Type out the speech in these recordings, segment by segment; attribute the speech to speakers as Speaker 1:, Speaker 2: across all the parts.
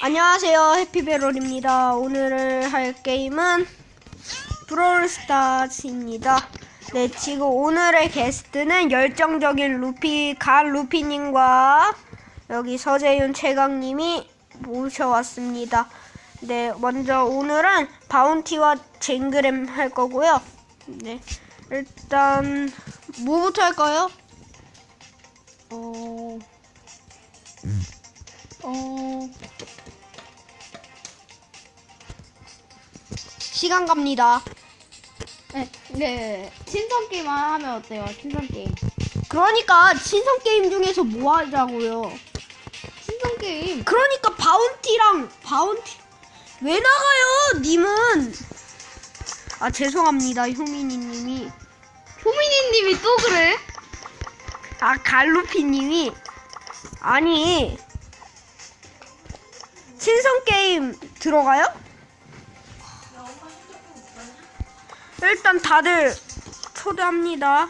Speaker 1: 안녕하세요 해피베롤입니다. 오늘 할 게임은 브롤스타즈입니다. 네 지금 오늘의 게스트는 열정적인 루피 갈 루피님과 여기 서재윤 최강님이 모셔왔습니다. 네 먼저 오늘은 바운티와 쟁그램 할 거고요. 네 일단 뭐부터 할까요? 어... 어... 시간 갑니다.
Speaker 2: 네, 네. 친선 게임만 하면 어때요? 친선 게임.
Speaker 1: 그러니까 신선 게임 중에서 뭐 하자고요?
Speaker 2: 친선 게임.
Speaker 1: 그러니까 바운티랑 바운티 왜 나가요? 님은 아 죄송합니다 효민이님이
Speaker 2: 효민이님이 또 그래?
Speaker 1: 아 갈루피님이 아니 신선 게임 들어가요? 일단 다들 초대합니다.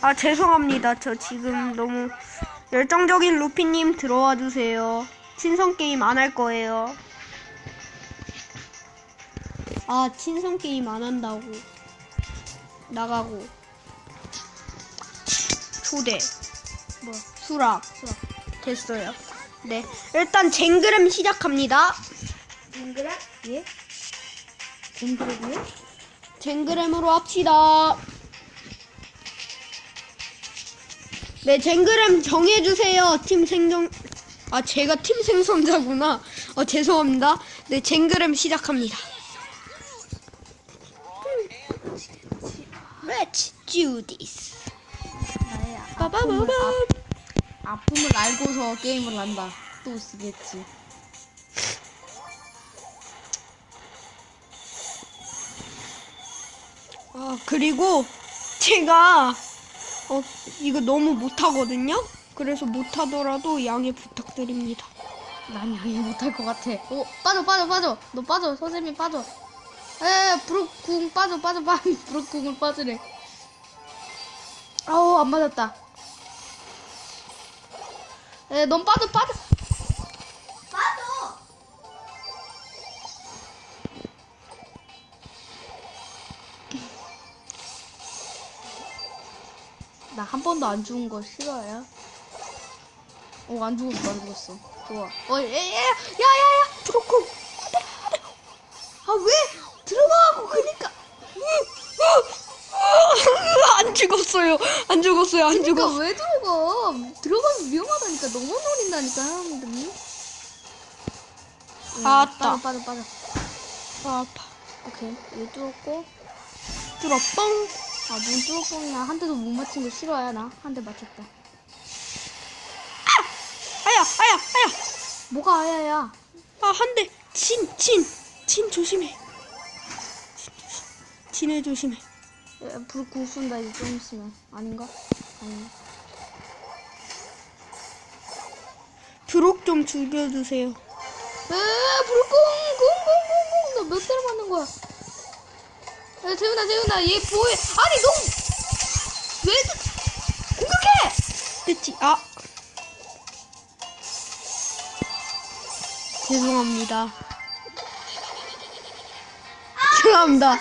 Speaker 1: 아 죄송합니다. 저 지금 너무 열정적인 루피님 들어와 주세요. 친선 게임 안 할 거예요. 아 친선 게임 안 한다고 나가고 초대 뭐 수락 수락 됐어요. 네 일단 쟁그램 시작합니다.
Speaker 2: 징그레? 예? 징그레고요?
Speaker 1: 쟁그램으로 합시다. 네, 쟁그램 정해주세요. 팀 생존, 아, 제가 팀 생존자구나. 어, 죄송합니다. 네, 쟁그램 시작합니다. Let's do this.
Speaker 2: 나의. 아픔을, 아, 아픔을 알고서 게임을 한다. 또 쓰겠지.
Speaker 1: 아, 그리고 제가, 어, 이거 너무 못하거든요? 그래서 못하더라도 양해 부탁드립니다.
Speaker 2: 난 양해 못할 것 같아. 오, 빠져, 빠져, 빠져. 너 빠져. 서재민 빠져. 에, 브로쿵 빠져, 빠져, 빠져. 브로쿵을 빠지래. 아우, 안 맞았다. 에, 넌 빠져, 빠져. 빠져! 나 한 번도 안 죽은 거 싫어요? 어, 안 죽었어, 안 죽었어. 좋아. 어, 예, 예, 야, 야, 야, 브로콜. 아, 왜? 들어가고, 그니까.
Speaker 1: 안 죽었어요. 안 죽었어요. 안
Speaker 2: 그니까
Speaker 1: 죽었어요.
Speaker 2: 왜 들어가? 들어가면 위험하다니까. 너무 노린다니까, 사람들이.
Speaker 1: 아, 아따.
Speaker 2: 빠져, 빠져, 빠져.
Speaker 1: 아, 아파.
Speaker 2: 오케이. 이거 뚫었고.
Speaker 1: 뚫어 뻥.
Speaker 2: 아, 눈 뚫었고. 나한 대도 못 맞힌 거 싫어요, 나. 한 대 맞췄다.
Speaker 1: 아야, 아야, 아야.
Speaker 2: 뭐가 아야야?
Speaker 1: 아, 한 대. 진, 진. 진 조심해. 진. 진을 조심해.
Speaker 2: 야, 불 구순다, 이제 좀 있으면. 아닌가? 아닌가?
Speaker 1: 브록 좀 죽여주세요.
Speaker 2: 에, 불공, 공공공공. 너몇 대를 맞는 거야? 야, 재훈아, 재훈아, 얘 뭐해? 아니, 너! 왜, 저- 공격해!
Speaker 1: 됐지? 아. 죄송합니다. 죄송합니다.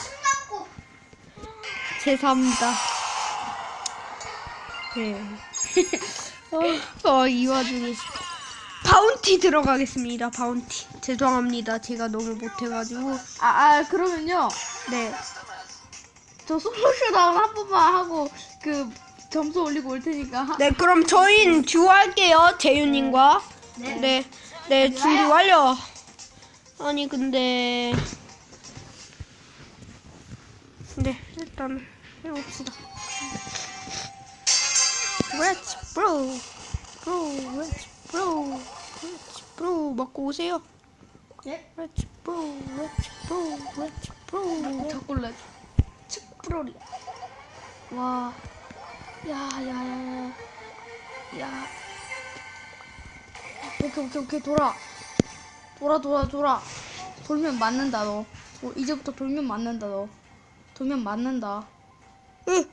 Speaker 1: 죄송합니다. 네. 어, 어, 이 와중에. 바운티 들어가겠습니다. 바운티. 죄송합니다. 제가 너무 못해가지고.
Speaker 2: 아, 아, 그러면요.
Speaker 1: 네.
Speaker 2: 저 솔로쇼다운 한 번만 하고, 그, 점수 올리고 올 테니까. 하-
Speaker 1: 네, 그럼 저희는 듀오할게요. 재윤님과.
Speaker 2: 네.
Speaker 1: 네. 네, 준비 완료. 아니, 근데. 네, 일단 해봅시다. Let's bro. bro, let's bro. let's bro. 먹고 오세요.
Speaker 2: 예?
Speaker 1: Let's bro, let's bro, let's bro.
Speaker 2: 덕골래. 측 프로리. 와. 야, 야, 야, 야. 야. 오케이, 오케이, 오케이. 돌아. 돌아, 돌아, 돌아. 돌면 맞는다, 너. 도- 이제부터 돌면 맞는다, 너. 돌면 맞는다.
Speaker 1: 으,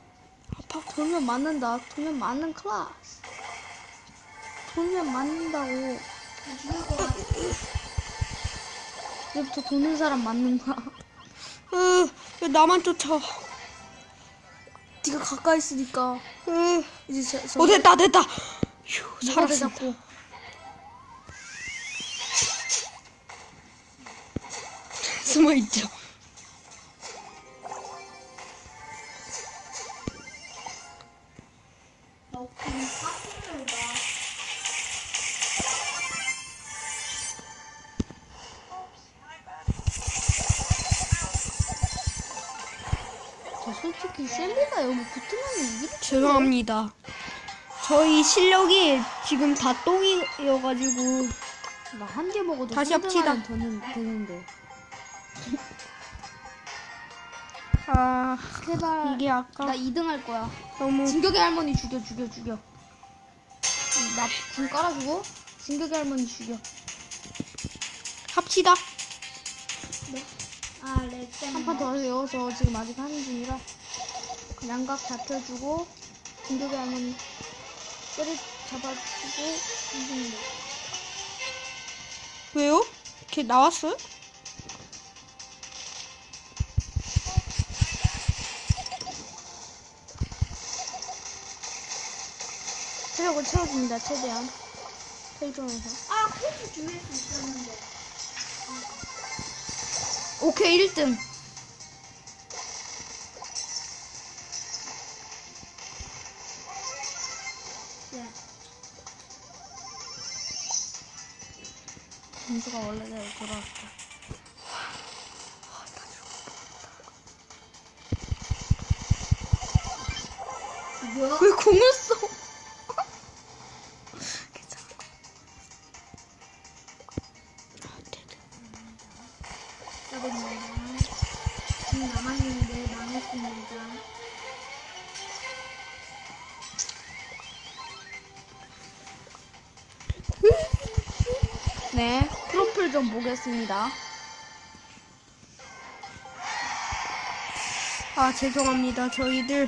Speaker 1: 아파.
Speaker 2: 돌면 맞는다. 돌면 맞는 클라스. 돈을 맞는다고. 이제부터 도는 사람 맞는 거야.
Speaker 1: 으, 왜 나만 쫓아.
Speaker 2: 네가 가까이 있으니까
Speaker 1: 으,
Speaker 2: 이제 저, 저
Speaker 1: 어, 됐다, 됐다. 휴, 살았어. 숨어 있죠.
Speaker 2: 솔직히 셀리가 여기 붙으면 이길
Speaker 1: 죄송합니다. 저희 실력이 지금 다 똥이어가지고
Speaker 2: 나한 개 먹어도
Speaker 1: 다시
Speaker 2: 3등
Speaker 1: 합치다.
Speaker 2: 되는, 되는데
Speaker 1: 아
Speaker 2: 제발
Speaker 1: 이게 아까
Speaker 2: 나 2등 할 거야
Speaker 1: 너무
Speaker 2: 진격의 할머니 죽여 죽여 죽여 나궁 깔아주고 진격의 할머니 죽여
Speaker 1: 합치다.
Speaker 2: 한판더 하세요. 저 지금 아직 하는 중이라 양각 잡혀주고 진격의 할머니 때려 잡아주고 이등으로
Speaker 1: 왜요? 걔 나왔어요?
Speaker 2: 체력을 채워줍니다 최대한. 텔존에서.
Speaker 3: 아, 코드 줄
Speaker 2: 오케이 1등
Speaker 3: 네.
Speaker 2: 점수가 원래대로 돌아왔어
Speaker 3: 뭐야?
Speaker 2: 왜 공을 네 프로필 좀 보겠습니다
Speaker 1: 아 죄송합니다. 저희들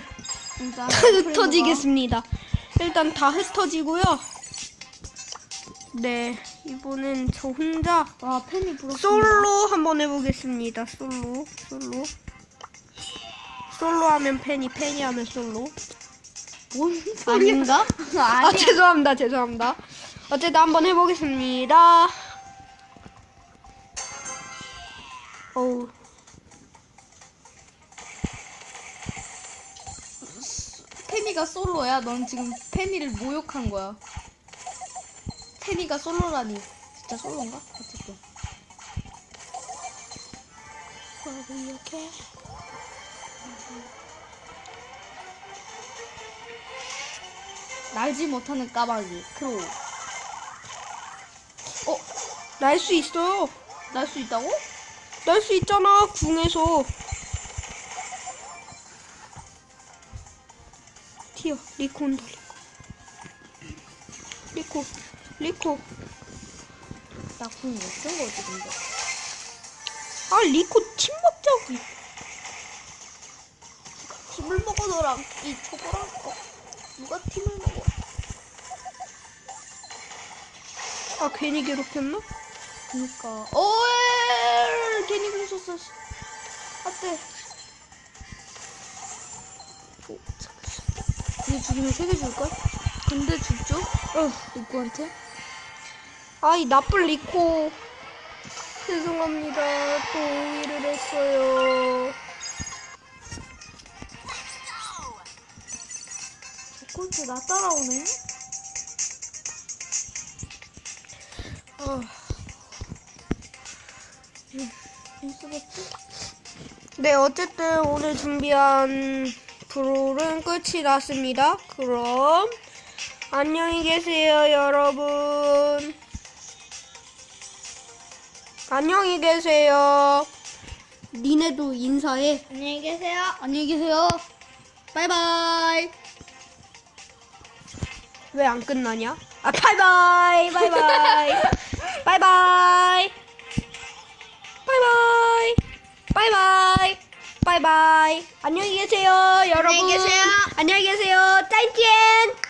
Speaker 2: 일단
Speaker 1: 흩어지겠습니다. 일단 다 흩어지고요. 네 이번엔 저 혼자
Speaker 2: 와 팬이 부럽습니다
Speaker 1: 솔로 한번 해보겠습니다. 솔로 솔로 솔로 하면 팬이 팬이 하면 솔로
Speaker 2: 뭔 소리야
Speaker 1: 아닌가? 아
Speaker 2: 아니야
Speaker 1: 죄송합니다. 죄송합니다. 어쨌든 한번 해보겠습니다. 어우
Speaker 2: 페미가 솔로야. 넌 지금 페미를 모욕한 거야. 페미가 솔로라니. 진짜 솔로인가? 어쨌든.
Speaker 1: 이렇게
Speaker 2: 날지 못하는 까마귀. 크로우. 어?
Speaker 1: 날수 있어요.
Speaker 2: 날수 있다고?
Speaker 1: 날 수 있잖아 궁에서 튀어 리코 온다 리코 리코 리코
Speaker 2: 나궁못 쓴 거지, 근데.
Speaker 1: 아 리코 팀 먹자고
Speaker 2: 팀을 먹어, 너랑. 이 초보랑 거. 누가 팀을 먹어?
Speaker 1: 아 괜히 괴롭혔나?
Speaker 2: 그니까. 어, 에이, 괜히 공 썼어. 씨. 안 돼. 오, 잠깐. 얘 죽이면 세 개 줄걸? 근데 죽죠? 어, 누구한테?
Speaker 1: 아이 나쁜 리코 죄송합니다 또 오해를 했어요
Speaker 2: 꼴찌 나 따라오네?
Speaker 1: 아,
Speaker 2: 인수겠지?
Speaker 1: 네 어쨌든 오늘 준비한 브롤은 끝이 났습니다 그럼 안녕히 계세요 여러분 안녕히 계세요 니네도 인사해
Speaker 3: 안녕히 계세요.
Speaker 2: 안녕히 계세요. 바이바이.
Speaker 1: 왜 안 끝나냐? 아 바이바이 바이바이 바이바이 바이바이 바이바이. 바이바이. 안녕히 계세요 여러분.
Speaker 3: 안녕히 계세요.
Speaker 1: 안녕히 계세요 짜이젠